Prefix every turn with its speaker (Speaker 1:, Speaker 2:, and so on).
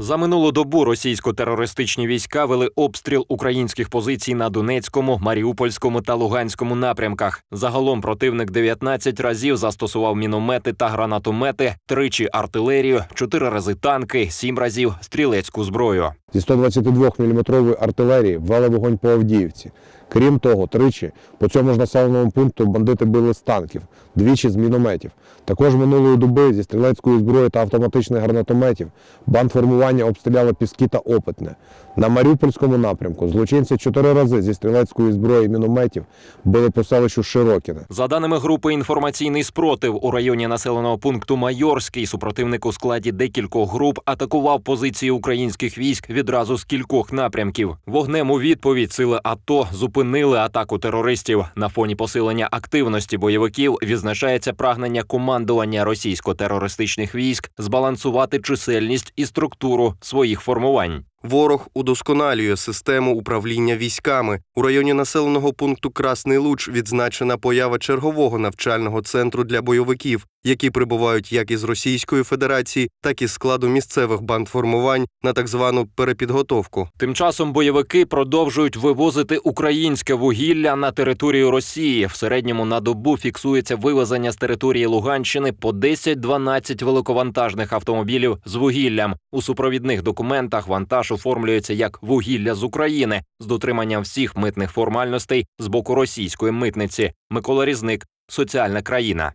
Speaker 1: За минулу добу російсько-терористичні війська вели обстріл українських позицій на Донецькому, Маріупольському та Луганському напрямках. Загалом противник 19 разів застосував міномети та гранатомети, тричі артилерію, чотири рази танки, сім разів стрілецьку зброю.
Speaker 2: Зі 122-мм артилерії ввели вогонь по Авдіївці. Крім того, тричі по цьому ж населеному пункту бандити били з танків, двічі з мінометів. Також минулої доби зі стрілецької зброї та автоматичних гранатометів бандформування обстріляли Піски та Опитне. На Маріупольському напрямку злочинці чотири рази зі стрілецької зброї мінометів били по селищу Широкіне.
Speaker 1: За даними групи інформаційний спротив у районі населеного пункту Майорський, супротивник у складі декількох груп атакував позиції українських військ відразу з кількох напрямків. Вогнем у відповідь сили АТО зупинили атаку терористів. На фоні посилення активності бойовиків відзначається прагнення командування російсько-терористичних військ збалансувати чисельність і структуру своїх формувань.
Speaker 3: Ворог удосконалює систему управління військами. У районі населеного пункту Красний Луч відзначена поява чергового навчального центру для бойовиків, які прибувають як із Російської Федерації, так і з складу місцевих бандформувань на так звану перепідготовку.
Speaker 1: Тим часом бойовики продовжують вивозити українське вугілля на територію Росії. В середньому на добу фіксується вивезення з території Луганщини по 10-12 великовантажних автомобілів з вугіллям. У супровідних документах вантаж оформлюється як вугілля з України з дотриманням всіх митних формальностей з боку російської митниці. Микола Різник, соціальна країна.